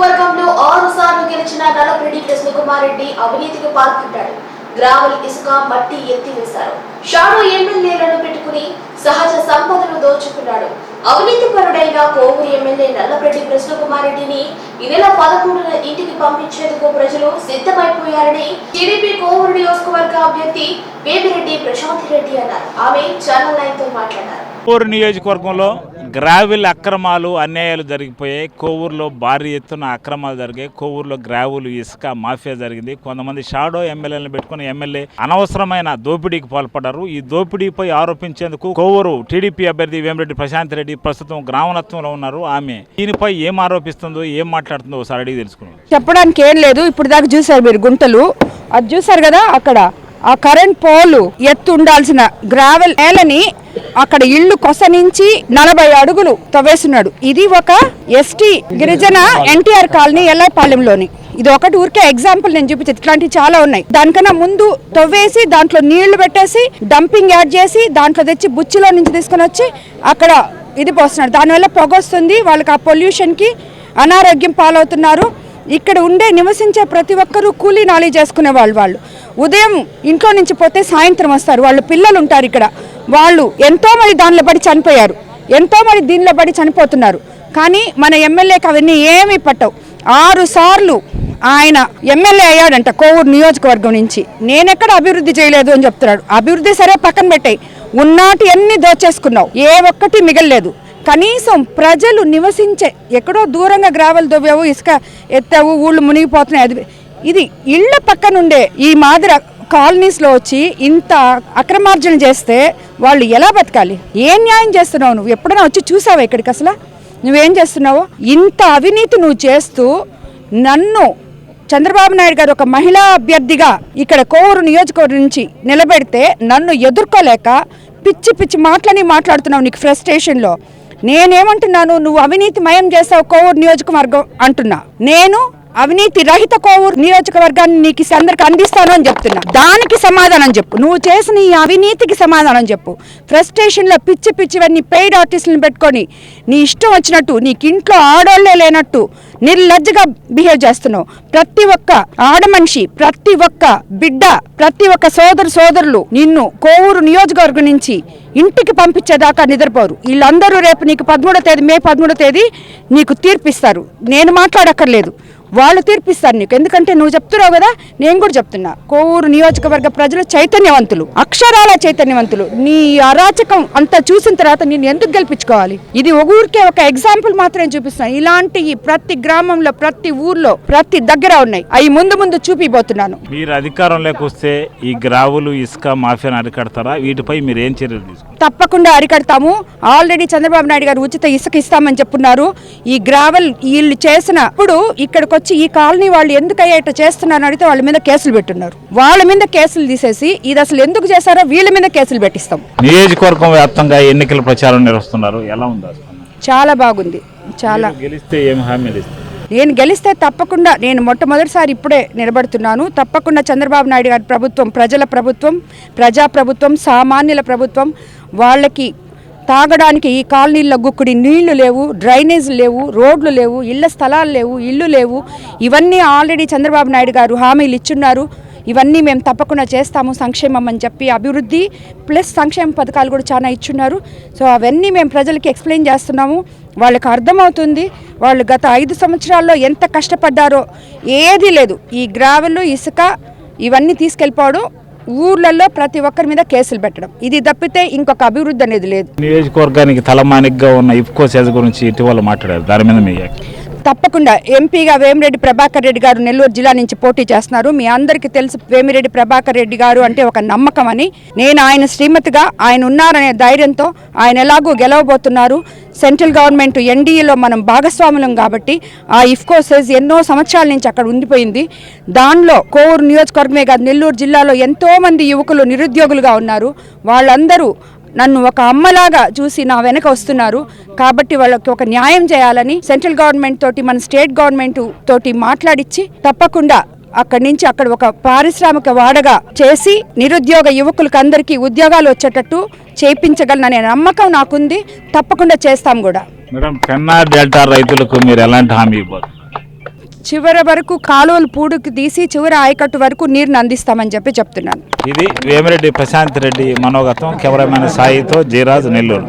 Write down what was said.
నియోజకవర్గంలో ఆరు సార్లు గెలిచిన నల్లపరెడ్డి కృష్ణకుమార్ రెడ్డి అవినీతికి పాల్పడ్డాడు. గ్రావల్ ఇసుక మట్టి ఎత్తివేశారు షాడో ఎమ్మెల్యేలను పెట్టుకుని సహజ సంపదను దోచుకున్నాడు. అవినీతి పరుడైన కోవూరు ఎమ్మెల్యే నల్లపరెడ్డి కృష్ణకుమార్ రెడ్డిని ఈ నెల పదకొండున ఇంటికి పంపించేందుకు ప్రజలు సిద్ధమైపోయారని టీడీపీ కోవూరు నియోజకవర్గ అభ్యర్థి వేమిరెడ్డి ప్రశాంత్ రెడ్డి అన్నారు. ఆమె ఛానల్ నైన్తో మాట్లాడారు. కోవూరు నియోజకవర్గంలో గ్రావిల్ అక్రమాలు అన్యాయాలు జరిగిపోయాయి. కోవూరులో భారీ ఎత్తున అక్రమాలు జరిగాయి. కోవూరులో గ్రావులు ఇసుక మాఫియా జరిగింది. కొంతమంది షాడో ఎమ్మెల్యేలను పెట్టుకుని ఎమ్మెల్యే అనవసరమైన దోపిడీకి పాల్పడ్డారు. ఈ దోపిడీపై ఆరోపించేందుకు కోవూరు టీడీపీ అభ్యర్థి వేమిరెడ్డి ప్రశాంత్ రెడ్డి ప్రస్తుతం గ్రామనత్వంలో ఉన్నారు. ఆమె దీనిపై ఏం ఆరోపిస్తుందో ఏం మాట్లాడుతుందో ఒకసారి అడిగి తెలుసుకున్నాం చెప్పడానికి ఏం లేదు. ఇప్పుడు దాకా చూసారు మీరు గుంటలు అది చూసారు కదా అక్కడ. ఆ కరెంట్ పోలు ఎత్తు ఉండాల్సిన గ్రావెల్ నేలని అక్కడ ఇల్లు కొస నుంచి నలభై అడుగులు తవ్వేస్తున్నాడు. ఇది ఒక ఎస్టీ గిరిజన ఎన్టీఆర్ కాలనీ ఎల్లాపాలెంలోని. ఇది ఒకటి ఊరికే ఎగ్జాంపుల్ నేను చూపించేది. ఇట్లాంటివి చాలా ఉన్నాయి. దానికన్నా ముందు తవ్వేసి దాంట్లో నీళ్ళు పెట్టేసి డంపింగ్ యాడ్ చేసి దాంట్లో తెచ్చి బుచ్చిలో నుంచి తీసుకొని వచ్చి అక్కడ ఇది పోస్తున్నాడు. దానివల్ల పొగ వస్తుంది వాళ్ళకి ఆ పొల్యూషన్కి అనారోగ్యం పాలవుతున్నారు. ఇక్కడ ఉండే నివసించే ప్రతి ఒక్కరూ కూలీ నాలీ చేసుకునే వాళ్ళు వాళ్ళు. ఉదయం ఇంట్లో నుంచి పోతే సాయంత్రం వస్తారు. వాళ్ళు పిల్లలు ఉంటారు ఇక్కడ. వాళ్ళు ఎంతో మంది దానిలో పడి చనిపోయారు. ఎంతో మంది దీనిలో పడి చనిపోతున్నారు. కానీ మన ఎమ్మెల్యేకి అవన్నీ ఏమీ పట్టవు. ఆరు సార్లు ఆయన ఎమ్మెల్యే అయ్యాడంట కోవూరు నియోజకవర్గం నుంచి. నేనెక్కడ అభివృద్ధి చేయలేదు అని చెప్తున్నాడు. అభివృద్ధి సరే పక్కన పెట్టాయి. ఉన్నాటి అన్ని దోచేసుకున్నావు. ఏ ఒక్కటి మిగలలేదు. కనీసం ప్రజలు నివసించే ఎక్కడో దూరంగా గ్రావెల్ దొవ్వావు ఇసుక ఎత్తావు ఊళ్ళు మునిగిపోతున్నాయి. అది ఇది ఇళ్ళ పక్కనుండే ఈ మాదిరి కాలనీస్లో వచ్చి ఇంత అక్రమార్జన చేస్తే వాళ్ళు ఎలా బతకాలి? ఏం న్యాయం చేస్తున్నావు నువ్వు? ఎప్పుడైనా వచ్చి చూసావా ఇక్కడికి అసలు? నువ్వేం చేస్తున్నావు? ఇంత అవినీతి నువ్వు చేస్తూ నన్ను చంద్రబాబు నాయుడు గారు ఒక మహిళా అభ్యర్థిగా ఇక్కడ కోవూరు నియోజకవర్గం నుంచి నిలబెడితే నన్ను ఎదుర్కోలేక పిచ్చి పిచ్చి మాటలని మాట్లాడుతున్నావు నీకు ఫ్రస్ట్రేషన్లో నేనేమంటున్నాను? నువ్వు అవినీతి మయం చేసావు కోవూరు నియోజకవర్గం అంటున్నా. నేను అవినీతి రహిత కోవూరు నియోజకవర్గాన్ని నీకు అందరికి అందిస్తాను అని చెప్తున్నా. దానికి సమాధానం చెప్పు. నువ్వు చేసిన ఈ అవినీతికి సమాధానం చెప్పు. ఫ్రస్ట్రేషన్లో పిచ్చి పిచ్చివన్నీ పెయిడ్ ఆర్టిస్టులను పెట్టుకొని నీ ఇష్టం వచ్చినట్టు నీకు ఇంట్లో ఆడోళ్ళే లేనట్టు నిర్లజ్జగా బిహేవ్ చేస్తున్నావు. ప్రతి ఒక్క ఆడ మనిషి ప్రతి ఒక్క బిడ్డ ప్రతి ఒక్క సోదరు సోదరులు నిన్ను కోవూరు నియోజకవర్గం నుంచి ఇంటికి పంపించేదాకా నిద్రపోరు. వీళ్ళందరూ రేపు నీకు పదమూడో తేదీ మే పదమూడో తేదీ నీకు తీర్పిస్తారు. నేను మాట్లాడక్కర్లేదు. వాళ్ళు తీర్పిస్తారు నీకు. ఎందుకంటే నువ్వు చెప్తున్నావు కదా నేను కూడా చెప్తున్నా. కోవూరు నియోజకవర్గ ప్రజలు చైతన్యవంతులు అక్షరాల చైతన్యవంతులు. నీ అరాచకం అంతా చూసిన తర్వాత నేను ఎందుకు గెలిపించుకోవాలి? ఇది ఒక ఊరికే ఒక ఎగ్జాంపుల్ మాత్రమే చూపిస్తున్నాను ఇలాంటి ప్రతి గ్రామంలో ప్రతి ఊర్లో ప్రతి దగ్గర ఉన్నాయి. అవి ముందు ముందు చూపిపోతున్నాను. మీరు అధికారంలోకి వస్తే ఈ గ్రావులు ఇసుక మాఫియాను అరికడతారా? వీటిపై మీరు ఏం చర్యలు తీసుకుంటారు? తప్పకుండా అరికడతాము. ఆల్రెడీ చంద్రబాబు నాయుడు గారు ఉచిత ఇసుక ఇస్తామని చెప్పున్నారు. ఈ గ్రావెల్ వీళ్ళు చేసిన ఇప్పుడు ఇక్కడికి వచ్చి ఈ కాలనీ వాళ్ళు ఎందుకు అయ్యేట చేస్తున్నారని అడిగితే వాళ్ళ మీద కేసులు పెట్టున్నారు. వాళ్ళ మీద కేసులు తీసేసి ఇది అసలు ఎందుకు చేశారో వీళ్ళ మీద కేసులు పెట్టిస్తాం. నియోజకవర్గం వ్యాప్తంగా ఎన్నికల ప్రచారం నిర్వహిస్తున్నారు. ఎలా ఉంది? చాలా బాగుంది. చాలా. గెలిస్తే ఏం హామీలు నేను గెలిస్తే తప్పకుండా నేను మొట్టమొదటిసారి ఇప్పుడే నిలబడుతున్నాను. తప్పకుండా చంద్రబాబు నాయుడు గారి ప్రభుత్వం ప్రజల ప్రభుత్వం ప్రజా ప్రభుత్వం సామాన్యుల ప్రభుత్వం వాళ్ళకి తాగడానికి ఈ కాలనీల్లో గుక్కుడి నీళ్ళు లేవు డ్రైనేజ్ లేవు రోడ్లు లేవు ఇళ్ళ స్థలాలు లేవు ఇల్లు లేవు. ఇవన్నీ ఆల్రెడీ చంద్రబాబు నాయుడు గారు హామీలు ఇచ్చున్నారు. ఇవన్నీ మేము తప్పకుండా చేస్తాము సంక్షేమం అని చెప్పి అభివృద్ధి ప్లస్ సంక్షేమ పథకాలు కూడా చాలా ఇచ్చున్నారు. సో అవన్నీ మేము ప్రజలకి ఎక్స్ప్లెయిన్ చేస్తున్నాము. వాళ్ళకి అర్థమవుతుంది. వాళ్ళు గత ఐదు సంవత్సరాల్లో ఎంత కష్టపడ్డారో ఏదీ లేదు. ఈ గ్రావెలు ఇసుక ఇవన్నీ తీసుకెళ్ళిపోవడం ఊర్లలో ప్రతి ఒక్కరి మీద కేసులు పెట్టడం. ఇది తప్పితే ఇంకొక అభివృద్ధి అనేది లేదు. నియోజకవర్గానికి తలమానికగా ఉన్న ఇఫ్కో సెజ్ గురించి ఇటీవల మాట్లాడారు. దాని మీద మీ తప్పకుండా ఎంపీగా వేమిరెడ్డి ప్రభాకర్ రెడ్డి గారు నెల్లూరు జిల్లా నుంచి పోటీ చేస్తున్నారు. మీ అందరికీ తెలుసు వేమిరెడ్డి ప్రభాకర్ రెడ్డి గారు అంటే ఒక నమ్మకం అని. నేను ఆయన శ్రీమతిగా ఆయన ఉన్నారనే ధైర్యంతో ఆయన ఎలాగూ గెలవబోతున్నారు. సెంట్రల్ గవర్నమెంట్ ఎన్డీఏలో మనం భాగస్వాములం కాబట్టి ఆ ఇఫ్కో సెజ్ ఎన్నో సంవత్సరాల నుంచి అక్కడ ఉండిపోయింది. దానిలో కోవూరు నియోజకవర్గమే కాదు నెల్లూరు జిల్లాలో ఎంతోమంది యువకులు నిరుద్యోగులుగా ఉన్నారు. వాళ్ళందరూ నన్ను ఒక అమ్మలాగా చూసి నా వెనక వస్తున్నారు. కాబట్టి వాళ్ళకి ఒక న్యాయం చేయాలని సెంట్రల్ గవర్నమెంట్ తోటి మన స్టేట్ గవర్నమెంట్ తోటి మాట్లాడిచ్చి తప్పకుండా అక్కడి నుంచి అక్కడ ఒక పారిశ్రామిక వాడగా చేసి నిరుద్యోగ యువకులకు అందరికీ ఉద్యోగాలు వచ్చేటట్టు చేయించగలననే నమ్మకం నాకుంది. తప్పకుండా చేస్తాం కూడా. మేడం కన్నా డెల్టా రైతులకు మీరు ఎలాంటి హామీ ఇవ్వదు చివరి వరకు కాలువలు పూడుకు తీసి చివరి ఆయకట్టు వరకు నీరుని అందిస్తామని చెప్పి చెప్తున్నాను. ఇది వేమిరెడ్డి ప్రశాంత్ రెడ్డి మనోగతం కెమెరామెన్ సాయితో జీరాజ్ నెల్లూరు.